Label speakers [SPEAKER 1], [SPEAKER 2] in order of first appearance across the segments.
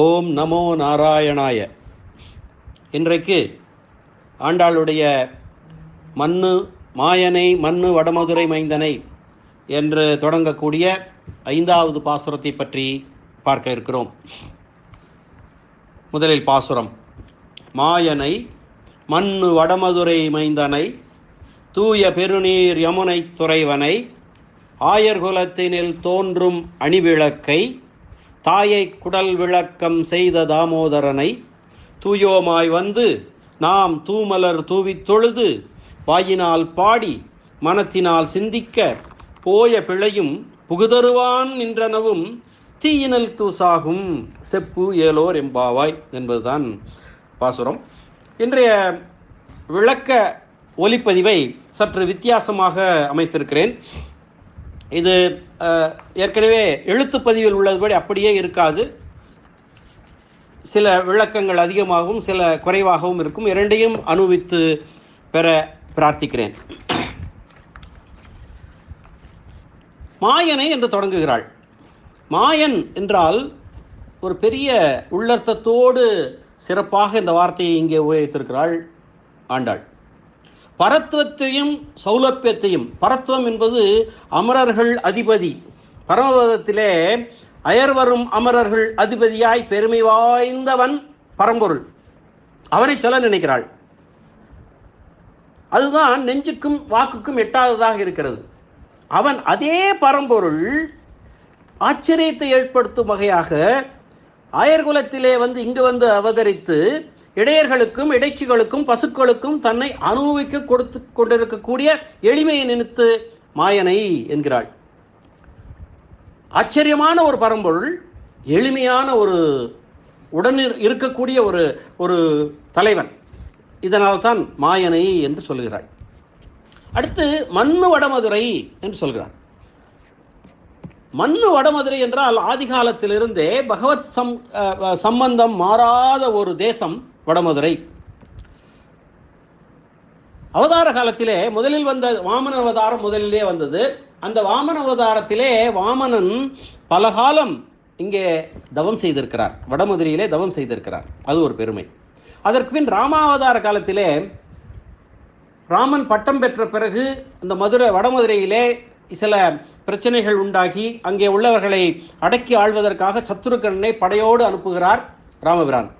[SPEAKER 1] ஓம் நமோ நாராயணாய. இன்றைக்கு ஆண்டாளுடைய மண்ணு மாயனை மண்ணு வடமதுரை மைந்தனை என்று தொடங்கக்கூடிய ஐந்தாவது பாசுரத்தை பற்றி பார்க்க இருக்கிறோம். முதலில் பாசுரம். மாயனை மண்ணு வடமதுரை மைந்தனை தூய பெருநீர் யமுனை துறைவனை ஆயர்குலத்தினில் தோன்றும் அணிவிளக்கை தாயை குடல் விளக்கம் செய்த தாமோதரனை தூயோமாய் வந்து நாம் தூமலர் தூவித் தொழுது வாயினால் பாடி மனத்தினால் சிந்திக்க போய பிழையும் புகுதருவான் நின்றனவும் தீயினல் தூசாகும் செப்பு ஏலோர் எம்பாவாய் என்பதுதான் பாசுரம். இன்றைய விளக்க ஒலிப்பதிவை சற்று வித்தியாசமாக அமைத்திருக்கிறேன். இது ஏற்கனவே எழுத்துப்பதிவில் உள்ளதுபடி அப்படியே இருக்காது. சில விளக்கங்கள் அதிகமாகவும் சில குறைவாகவும் இருக்கும். இரண்டையும் அனுபவித்து பெற பிரார்த்திக்கிறேன். மாயனை என்று தொடங்குகிறாள். மாயன் என்றால் ஒரு பெரிய உள்ளர்த்தத்தோடு சிறப்பாக இந்த வார்த்தையை இங்கே உபயோகித்திருக்கிறாள் ஆண்டாள். பரத்துவத்தையும் சௌலபியத்தையும் பரத்துவம் என்பது அமரர்கள் அதிபதி. பரமபதத்திலே அயர்வரும் அமரர்கள் அதிபதியாய் பெருமை வாய்ந்தவன் பரம்பொருள். அவனை சொல்ல நினைக்கிறாள். அதுதான் நெஞ்சுக்கும் வாக்குக்கும் எட்டாததாக இருக்கிறது. அவன் அதே பரம்பொருள் ஆச்சரியத்தை ஏற்படுத்தும் வகையாக அயர்குலத்திலே வந்து இங்கு வந்து அவதரித்து இடையர்களுக்கும் இடைச்சிகளுக்கும் பசுக்களுக்கும் தன்னை அனுபவிக்க கொடுத்து கொண்டிருக்கக்கூடிய எளிமையை நினைத்து மாயனை என்கிறாள். ஆச்சரியமான ஒரு பரம்பொருள் எளிமையான ஒரு உடனில் இருக்கக்கூடிய ஒரு ஒரு தலைவன். இதனால் தான் மாயனை என்று சொல்கிறாள். அடுத்து மண்ணு வடமதுரை என்று சொல்கிறார். மண்ணு வடமதுரை என்றால் ஆதிகாலத்திலிருந்தே பகவத் சம் அஹ், சம்பந்தம் மாறாத ஒரு தேசம் வடமதுரை. அவதார காலத்திலே முதலில் வந்த வாமன அவதாரம் முதலிலே வந்தது. அந்த வாமன அவதாரத்திலே வாமனன் பல காலம் இங்கே தவம் செய்திருக்கிறார். வடமதுரையிலே தவம் செய்திருக்கிறார். அது ஒரு பெருமை. அதற்கு பின் ராமாவதார காலத்திலே ராமன் பட்டம் பெற்ற பிறகு அந்த மதுரை வடமதுரையிலே சில பிரச்சனைகள் உண்டாகி அங்கே உள்ளவர்களை அடக்கி ஆள்வதற்காக சத்துருக்கண்ணனை படையோடு அனுப்புகிறார் ராமபிரான்.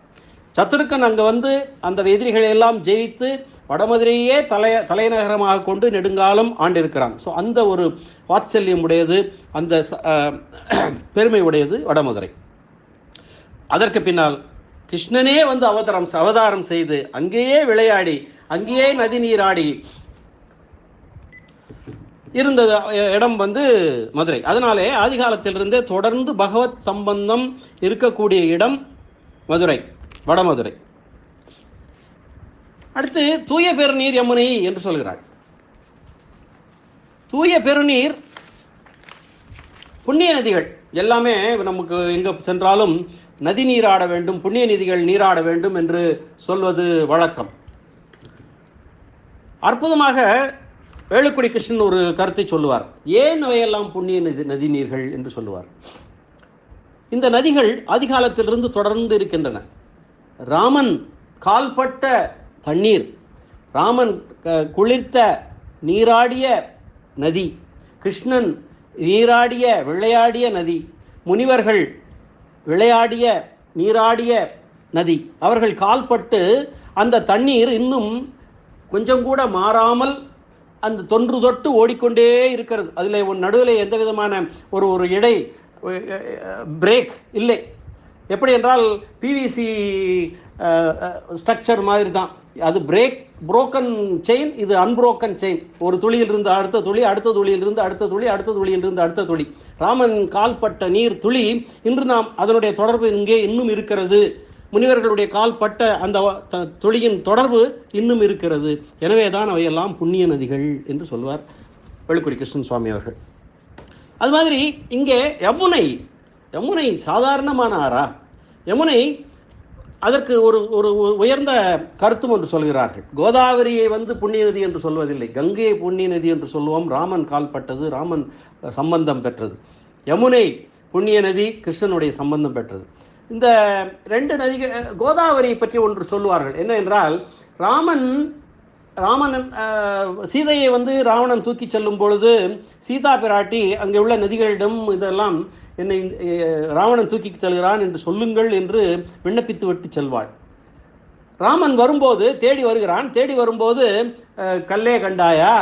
[SPEAKER 1] சத்துருக்கன் அங்கே வந்து அந்த எதிரிகளை எல்லாம் ஜெயித்து வடமதுரையே தலை தலைநகரமாக கொண்டு நெடுங்காலம் ஆண்டிருக்கிறான். ஸோ அந்த ஒரு வாத்சல்யம் உடையது அந்த ச- பெருமை உடையது வடமதுரை. அதற்கு பின்னால் கிருஷ்ணனே வந்து அவதாரம் அவதாரம் செய்து அங்கேயே விளையாடி அங்கேயே நதி நீராடி இருந்த இடம் வந்து மதுரை. அதனாலே ஆதிகாலத்திலிருந்தே தொடர்ந்து பகவத் சம்பந்தம் இருக்கக்கூடிய இடம் மதுரை. வடமதுரை. அடுத்து தூய பெருநீர் யமுனை என்று சொல்கிறாள் தூய பெருநீர் புண்ணிய நதிகள் எல்லாமே நமக்கு எங்க சென்றாலும் நதி நீராட வேண்டும் புண்ணிய நதிகள் நீராட வேண்டும் என்று சொல்வது வழக்கம். அற்புதமாக வேலுக்குடி கிருஷ்ணன் ஒரு கருத்தை சொல்லுவார். ஏன் அவையெல்லாம் புண்ணிய நதி நதி நீர்கள் என்று சொல்லுவார். இந்த நதிகள் அதிகாலத்திலிருந்து தொடர்ந்து இருக்கின்றன. ராமன் கால்பட்ட தண்ணீர். ராமன் க- குளிர்த்த நீராடிய நதி. கிருஷ்ணன் நீராடிய விளையாடிய நதி. முனிவர்கள் விளையாடிய நீராடிய நதி. அவர்கள் கால்பட்டு அந்த தண்ணீர் இன்னும் கொஞ்சம் கூட மாறாமல் அந்த தொன்று தொட்டு ஓடிக்கொண்டே இருக்கிறது. அதில் ஒரு நடுவில் எந்த விதமான ஒரு ஒரு இடை பிரேக் இல்லை. எப்படி என்றால் பிவிசி ஸ்ட்ரக்சர் மாதிரி தான் அது பிரேக் புரோக்கன் செயின் இது அன்புரோக்கன் செயின் ஒரு துளியிலிருந்து அடுத்த துளி அடுத்த துளியிலிருந்து அடுத்த துளி அடுத்த துளியிலிருந்து அடுத்த துளி. ராமன் கால்பட்ட நீர் துளி இன்று நாம் அதனுடைய தொடர்பு இங்கே இன்னும் இருக்கிறது. முனிவர்களுடைய கால்பட்ட அந்த த- துளியின் தொடர்பு இன்னும் இருக்கிறது. எனவே தான் அவையெல்லாம் புண்ணிய நதிகள் என்று சொல்வார் வெளுக்குடி கிருஷ்ணன் சுவாமி அவர்கள். அது மாதிரி இங்கே யமுனை யமுனை சாதாரணமான ஆறா யமுனை அதற்கு ஒரு ஒரு உயர்ந்த கருத்தும் என்று சொல்கிறார்கள். கோதாவரியை வந்து புண்ணிய நதி என்று சொல்வதில்லை. கங்கையை புண்ணிய நதி என்று சொல்லுவோம். ராமன் கால்பட்டது ராமன் சம்பந்தம் பெற்றது. யமுனை புண்ணிய நதி கிருஷ்ணனுடைய சம்பந்தம் பெற்றது. இந்த ரெண்டு நதிகள் கோதாவரியை பற்றி ஒன்று சொல்லுவார்கள். என்ன என்றால் ராமன் ராமன் சீதையை வந்து ராவணன் தூக்கி செல்லும் பொழுது சீதா பிராட்டி அங்கே உள்ள நதிகளிடம் இதெல்லாம் என்னை ராவணன் தூக்கி செல்கிறான் என்று சொல்லுங்கள் என்று விண்ணப்பித்து விட்டு செல்வாள். ராமன் வரும்போது தேடி வருகிறான். தேடி வரும்போது கல்லே கண்டாயா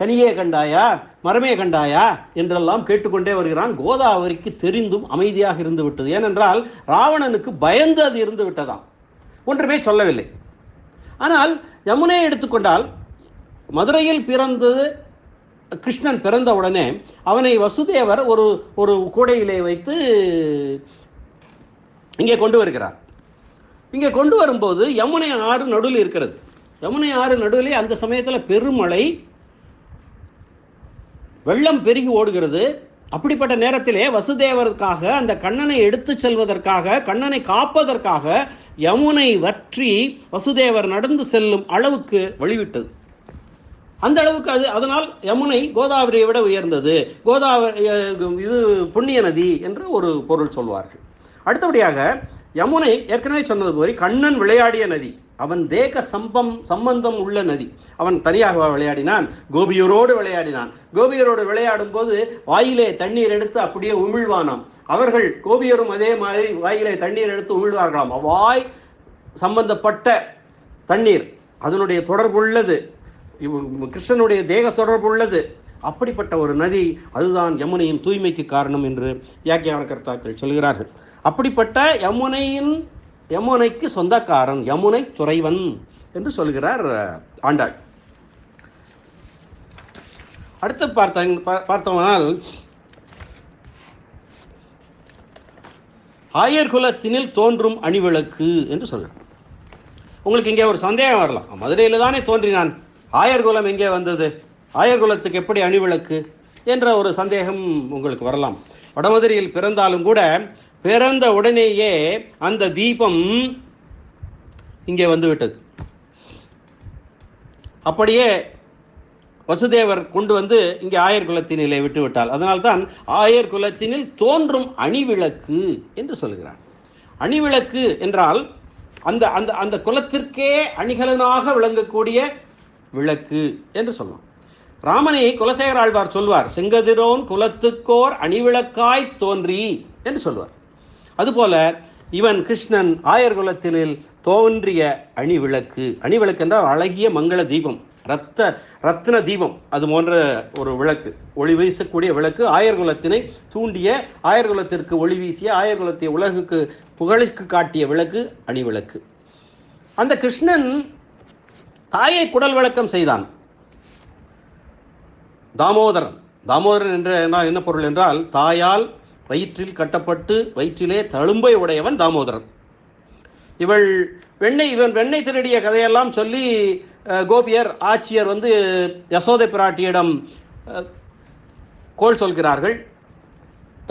[SPEAKER 1] கனியே கண்டாயா மரமே கண்டாயா என்றெல்லாம் கேட்டுக்கொண்டே வருகிறான். கோதாவரிக்கு தெரிந்தும் அமைதியாக இருந்து விட்டது. ஏனென்றால் ராவணனுக்கு பயந்து அது இருந்து விட்டதாம். ஒன்றுமே சொல்லவில்லை. ஆனால் யமுனையை எடுத்துக்கொண்டால் மதுரையில் பிறந்தது கிருஷ்ணன் பிறந்த உடனே அவனை வசுதேவர் ஒரு ஒரு கூடையிலே வைத்து இங்கே கொண்டு வருகிறார். இங்கே கொண்டு வரும்போது யமுனை ஆறு நடுவில் இருக்கிறது. யமுனை ஆறு நடுவிலே அந்த சமயத்தில் பெருமழை வெள்ளம் பெருகி ஓடுகிறது. அப்படிப்பட்ட நேரத்திலே வசுதேவருக்காக அந்த கண்ணனை எடுத்து செல்வதற்காக கண்ணனை காப்பதற்காக யமுனை வற்றி வசுதேவர் நடந்து செல்லும் அளவுக்கு வழிவிட்டது. அந்த அளவுக்கு அது அதனால் யமுனை கோதாவரியை விட உயர்ந்தது. கோதாவரி இது புண்ணிய நதி என்று ஒரு பொருள் சொல்வார்கள். அடுத்தபடியாக யமுனை ஏற்கனவே சொன்னது மாதிரி கண்ணன் விளையாடிய நதி. அவன் தேக சம்பம் சம்பந்தம் உள்ள நதி. அவன் தனியாக விளையாடினான் கோபியரோடு விளையாடினான். கோபியரோடு விளையாடும் போது வாயிலே தண்ணீர் எடுத்து அப்படியே உமிழ்வானாம். அவர்கள் கோபியரும் அதே மாதிரி வாயிலே தண்ணீர் எடுத்து உமிழ்வார்களாம். அவ்வாய் சம்பந்தப்பட்ட தண்ணீர் அதனுடைய தொடர்புள்ளது. உள்ளது கிருஷ்ணனுடைய தேக தொடர்புள்ளது. அப்படிப்பட்ட ஒரு நதி அதுதான் யமுனையின் தூய்மைக்கு காரணம் என்று யாக்கியான கர்த்தாக்கள் சொல்கிறார்கள். அப்படிப்பட்ட யமுனையின் யமுனைக்கு சொந்தக்காரன் யமுனை துறைவன் என்று சொல்கிறார் ஆண்டாள். அடுத்து பார்த்த பா- பார்த்தோமானால் ஆயர்குலத்தினில் தோன்றும் அணிவிளக்கு என்று சொல்கிறார் உங்களுக்கு இங்கே ஒரு சந்தேகம் வரலாம். மதுரையில் தானே தோன்றினான். ஆயர்குலம் எங்கே வந்தது? ஆயர்குலத்துக்கு எப்படி அணிவிளக்கு? என்ற ஒரு சந்தேகம் உங்களுக்கு வரலாம். வடமதுரையில் பிறந்தாலும் கூட பிறந்த உடனேயே அந்த தீபம் இங்கே வந்துவிட்டது. அப்படியே வசுதேவர் கொண்டு வந்து இங்கே ஆயர் குலத்தினிலே விட்டு விட்டால் அதனால்தான் ஆயர் குலத்தினில் தோன்றும் அணிவிளக்கு என்று சொல்கிறார். அணிவிளக்கு என்றால் அந்த அந்த அந்த குலத்திற்கே அணிகலனாக விளங்கக்கூடிய விளக்கு என்று சொல்லலாம் ராமனை குலசேகர ஆழ்வார் சொல்வார் செங்கதிரோன் குலத்துக்கோர் அணிவிளக்காய் தோன்றி என்று சொல்வார். அதுபோல இவன் கிருஷ்ணன் ஆயர்குலத்தில் தோன்றிய அணிவிளக்கு. அணிவிளக்கு என்றால் அழகிய மங்கள தீபம் ரத்த ரத்ன தீபம். அது போன்ற ஒரு விளக்கு ஒளி வீசக்கூடிய விளக்கு. ஆயர்குலத்தினை தூண்டிய ஆயர்குலத்திற்கு ஒளி வீசிய ஆயர்குலத்தை உலகுக்கு புகழுக்கு காட்டிய விளக்கு அணிவிளக்கு. அந்த கிருஷ்ணன் தாயை குடல் விளக்கம் செய்தான். தாமோதரன் தாமோதரன் என்ற என்ன பொருள் என்றால் தாயால் வயிற்றில் கட்டப்பட்டு வயிற்றிலே தழும்பை உடையவன் தாமோதரன். இவள் வெண்ணெய் இவன் வெண்ணெய் திருடிய கதையெல்லாம் சொல்லி கோபியர் ஆட்சியர் வந்து யசோதை பிராட்டியிடம் கோல் சொல்கிறார்கள்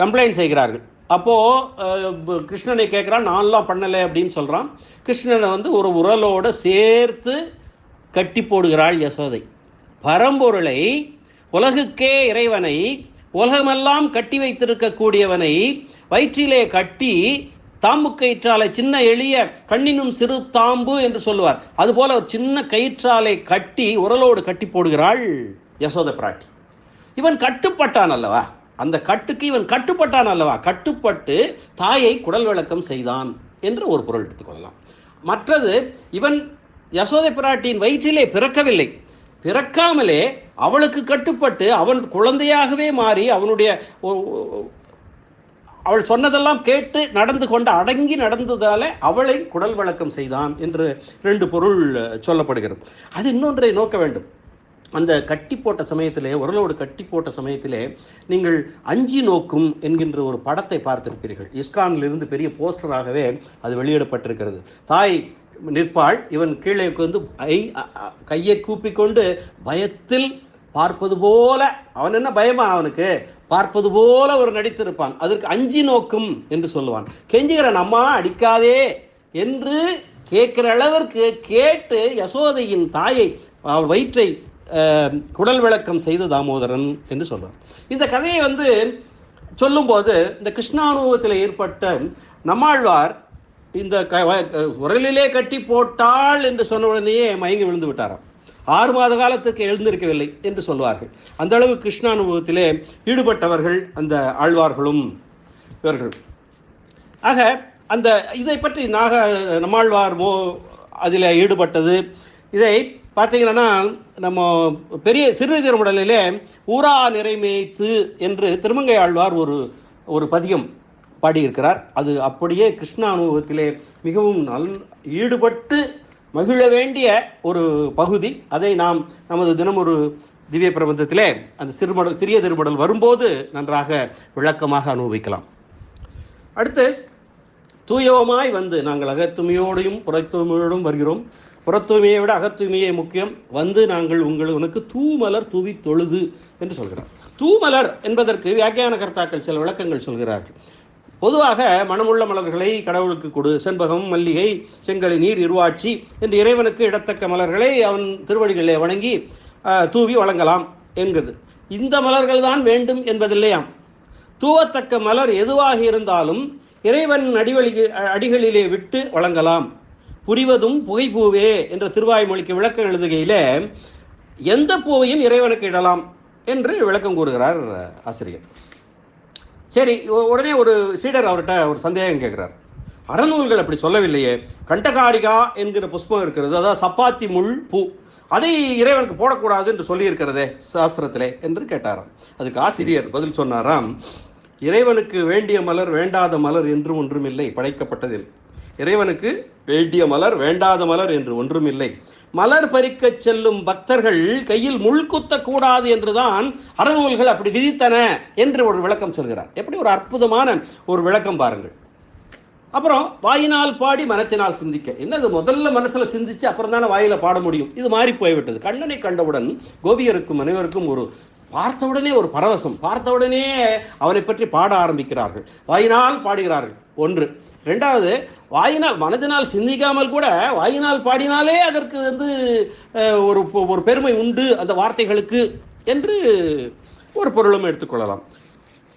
[SPEAKER 1] கம்ப்ளைண்ட் செய்கிறார்கள். அப்போது கிருஷ்ணனை கேட்குறான் நான்லாம் பண்ணலை அப்படின்னு சொல்கிறான் கிருஷ்ணனை வந்து ஒரு உரலோடு சேர்த்து கட்டி போடுகிறாள் யசோதை. பரம்பொருளை உலகுக்கே இறைவனை உலகமெல்லாம் கட்டி வைத்திருக்கக்கூடியவனை வயிற்றிலே கட்டி தாம்பு கயிற்றாலை சின்ன எளிய கண்ணினும் சிறு தாம்பு என்று சொல்லுவார். அதுபோல ஒரு சின்ன கயிற்றாலை கட்டி உரலோடு கட்டி போடுகிறாள் யசோத பிராட்டி. இவன் கட்டுப்பட்டான் அல்லவா? அந்த கட்டுக்கு இவன் கட்டுப்பட்டான் அல்லவா? கட்டுப்பட்டு தாயை குடல் விளக்கம் செய்தான் என்று ஒரு பொருள் எடுத்துக்கொள்ளலாம் மற்றது இவன் யசோதை பிராட்டியின் வயிற்றிலே பிறக்கவில்லை. பிறக்காமலே அவளுக்கு கட்டுப்பட்டு அவன் குழந்தையாகவே மாறி அவனுடைய அவள் சொன்னதெல்லாம் கேட்டு நடந்து கொண்டு அடங்கி நடந்ததால அவளை குடல் வழக்கம் செய்தான் என்று ரெண்டு பொருள் சொல்லப்படுகிறது. அது இன்னொன்றை நோக்க வேண்டும். அந்த கட்டி போட்ட சமயத்திலே உரலோடு கட்டி போட்ட சமயத்திலே நீங்கள் அஞ்சி நோக்கும் என்கின்ற ஒரு படத்தை பார்த்திருப்பீர்கள் இஸ்கானிலிருந்து பெரிய போஸ்டராகவே அது வெளியிடப்பட்டிருக்கிறது. தாய் நிற்பாள். இவன் கீழே வந்து கையை கூப்பிக்கொண்டு பயத்தில் பார்ப்பது போல அவன் என்ன பயமா அவனுக்கு? பார்ப்பது போல ஒரு நடித்திருப்பான். அதற்கு அஞ்சி நோக்கும் என்று சொல்லுவான். கெஞ்சுகிறான் அம்மா அடிக்காதே என்று கேட்கிற அளவிற்கு கேட்டு யசோதையின் தாயை அவள் வயிற்றை குடல் விளக்கம் செய்த தாமோதரன் என்று சொல்றார் இந்த கதையை வந்து சொல்லும்போது இந்த கிருஷ்ணானுபவத்தில் ஏற்பட்ட நம்மாழ்வார் இந்த க வ- உரலிலே கட்டி போட்டாள் என்று சொன்ன உடனேயே மயங்கி விழுந்து விட்டாராம். ஆறு மாத காலத்துக்கு எழுந்திருக்கவில்லை என்று சொல்வார்கள். அந்த அளவு கிருஷ்ணானுபவத்திலே ஈடுபட்டவர்கள் அந்த ஆழ்வார்களும் இவர்கள். ஆக அந்த இதை பற்றி நாக நம்மாழ்வார் மோ அதில் ஈடுபட்டது. இதை பார்த்தீங்கன்னா நம்ம பெரிய சிறு திருமுடலிலே ஊரா நிறைமேய்த்து என்று திருமங்கை ஆழ்வார் ஒரு ஒரு பதியம் பாடியிருக்கிறார். அது அப்படியே கிருஷ்ண அனுபவத்திலே மிகவும் நல் ஈடுபட்டு மகிழ வேண்டிய ஒரு பகுதி. அதை நாம் நமது தினம் ஒரு திவ்ய பிரபந்தத்திலே அந்த சிறுமடல் சிறிய திருமடல் வரும்போது நன்றாக விளக்கமாக அனுபவிக்கலாம். அடுத்து தூயவமாய் வந்து நாங்கள் அகத்துமையோடையும் புறத்தூய்மையோடும் வருகிறோம். புறத்தூய்மையை விட அகத்தூய்மையே முக்கியம். வந்து நாங்கள் உங்கள் உனக்கு தூமலர் தூவி தொழுது என்று சொல்கிறார். தூமலர் என்பதற்கு வியாக்கியான கர்த்தாக்கள் சில விளக்கங்கள் சொல்கிறார்கள். பொதுவாக மனமுள்ள மலர்களை கடவுளுக்கு கொடு. செண்பகம் மல்லிகை செங்கலி நீர் இருவாட்சி என்று இறைவனுக்கு இடத்தக்க மலர்களை அவன் திருவடிகளிலே வணங்கி தூவி வழங்கலாம் என்கிறது. இந்த மலர்கள் தான் வேண்டும் என்பதில்லையாம். தூவத்தக்க மலர் எதுவாக இருந்தாலும் இறைவன் அடிவழி அடிகளிலே விட்டு வழங்கலாம். புரிவதும் புகைப்பூவே என்ற திருவாய்மொழிக்கு விளக்கம் எழுதுகையிலே எந்த பூவையும் இறைவனுக்கு இடலாம் என்று விளக்கம் கூறுகிறார் ஆசிரியர். சரி உடனே ஒரு சீடர் அவர்கிட்ட ஒரு சந்தேகம் கேட்குறாரு. அறநூல்கள் அப்படி சொல்லவில்லையே. கண்டகாரிகா என்கிற புஷ்பம் இருக்கிறது அதாவது சப்பாத்தி முள் பூ. அதை இறைவனுக்கு போடக்கூடாது என்று சொல்லியிருக்கிறதே சாஸ்திரத்திலே என்று கேட்டாராம். அதுக்கு ஆசிரியர் பதில் சொன்னாராம் இறைவனுக்கு வேண்டிய மலர் வேண்டாத மலர் என்றும் ஒன்றுமில்லை படைக்கப்பட்டதில். இறைவனுக்கு வேண்டிய மலர் வேண்டாத மலர் என்று ஒன்றுமில்லை. மலர் பறிக்கச் செல்லும் பக்தர்கள் கையில் முள் குத்தக்கூடாது என்றுதான் அறநூல்கள் அப்படி விதித்தன என்று ஒரு விளக்கம் சொல்கிறார். எப்படி? ஒரு அற்புதமான ஒரு விளக்கம் பாருங்கள். அப்புறம் வாயினால் பாடி மனத்தினால் சிந்திக்க. என்னது? முதல்ல மனசில் சிந்திச்சு அப்புறம் தானே வாயில பாட முடியும். இது மாறி போய்விட்டது. கண்ணனை கண்டவுடன் கோபியருக்கும் அனைவருக்கும் ஒரு பார்த்தவுடனே ஒரு பரவசம். பார்த்தவுடனே அவனை பற்றி பாட ஆரம்பிக்கிறார்கள். வாயினால் பாடுகிறார்கள். ஒன்று. ரெண்டாவது வாயினால் மனதினால் சிந்திக்காமல் கூட வாயினால் பாடினாலே அதற்கு வந்து ஒரு ஒரு பெருமை உண்டு அந்த வார்த்தைகளுக்கு என்று ஒரு பொருளும் எடுத்துக்கொள்ளலாம்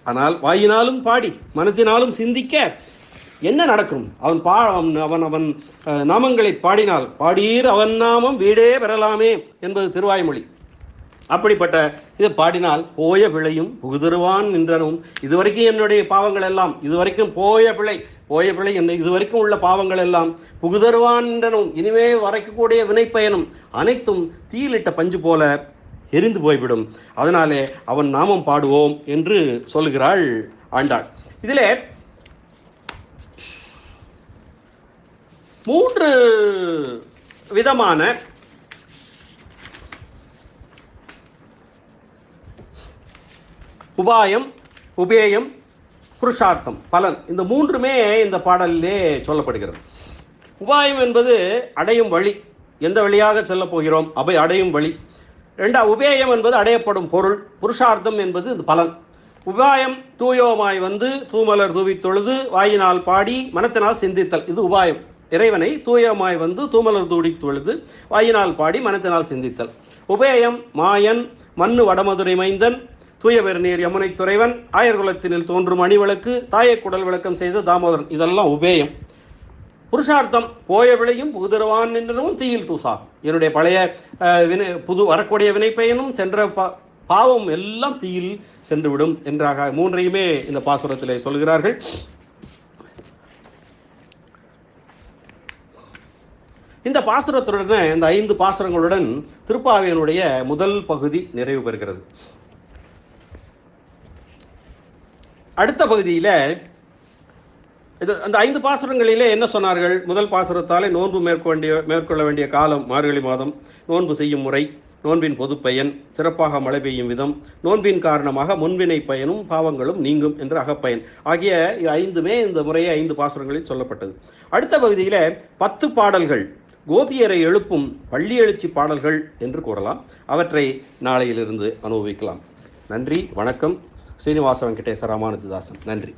[SPEAKER 1] ஆனால் வாயினாலும் பாடி மனத்தினாலும் சிந்திக்க என்ன நடக்கும்? அவன் பா அவன் அவன் அவன் நாமங்களை பாடினால் பாடீர் அவன் நாமம் வீடே பெறலாமே என்பது திருவாய்மொழி. அப்படிப்பட்ட இதை பாடினால் போய பிழையும் புகுதருவான் நின்றனும். இதுவரைக்கும் என்னுடைய பாவங்கள் எல்லாம் இதுவரைக்கும் போய பிழை போய பிழை என்ன இதுவரைக்கும் உள்ள பாவங்கள் எல்லாம் புகுதருவான் நின்றனும். இனிமே வரைக்கக்கூடிய வினைப்பயனும் அனைத்தும் தீயிலிட்ட பஞ்சு போல எரிந்து போய்விடும். அதனாலே அவன் நாமம் பாடுவோம் என்று சொல்லுகிறாள் ஆண்டாள். இதிலே மூன்று விதமான உபாயம் உபேயம் புருஷார்த்தம் பலன். இந்த மூன்றுமே இந்த பாடலிலே சொல்லப்படுகிறது. உபாயம் என்பது அடையும் வழி. எந்த வழியாக செல்ல போகிறோம்? அவை அடையும் வழி. ரெண்டா உபேயம் என்பது அடையப்படும் பொருள். புருஷார்த்தம் என்பது இந்த பலன். உபாயம் தூயோமாய் வந்து தூமலர் தூவி தொழுது வாயினால் பாடி மனத்தினால் சிந்தித்தல். இது உபாயம். இறைவனை தூயமாய் வந்து தூமலர் தூடி தொழுது வாயினால் பாடி மனத்தினால் சிந்தித்தல். உபேயம் மாயன் மண்ணு வடமதுரை மைந்தன் தூய பெருநீர் யமுனை துறைவன் ஆயர்குலத்தினில் தோன்றும் அணிவிளக்கு தாயை குடல் விளக்கம் செய்த தாமோதரன். இதெல்லாம் உபேயம். புருஷார்த்தம் போய விளையும் புகுதருவான் நின்றனும் தீயில் தூசா என்னுடைய பழைய வினை புது வரக்கூடிய வினைப்பயனும் சென்ற பா- பாவம் எல்லாம் தீயில் சென்றுவிடும் என்றாக மூன்றையுமே இந்த பாசுரத்திலே சொல்கிறார்கள். இந்த பாசுரத்துடன் இந்த ஐந்து பாசுரங்களுடன் திருப்பாவையனுடைய முதல் பகுதி நிறைவு பெறுகிறது. அடுத்த பகுதியில் இது அந்த ஐந்து பாசுரங்களிலே என்ன சொன்னார்கள்? முதல் பாசுரத்தாலே நோன்பு மேற்கொண்டிய மேற்கொள்ள வேண்டிய காலம் மார்கழி மாதம். நோன்பு செய்யும் முறை நோன்பின் பொதுப் பயன் சிறப்பாக மழை பெய்யும் விதம் நோன்பின் காரணமாக முன்வினை பயனும் பாவங்களும் நீங்கும் என்று அகப்பயன். ஆகிய ஐந்துமே இந்த முறையே ஐந்து பாசுரங்களில் சொல்லப்பட்டது. அடுத்த பகுதியில் பத்து பாடல்கள் கோபியரை எழுப்பும் பள்ளி எழுச்சி பாடல்கள் என்று கூறலாம். அவற்றை நாளையிலிருந்து அனுபவிக்கலாம். நன்றி வணக்கம். ஸ்ரீனிவாச வெங்கடேச ராமானுஜதாசன். நன்றி.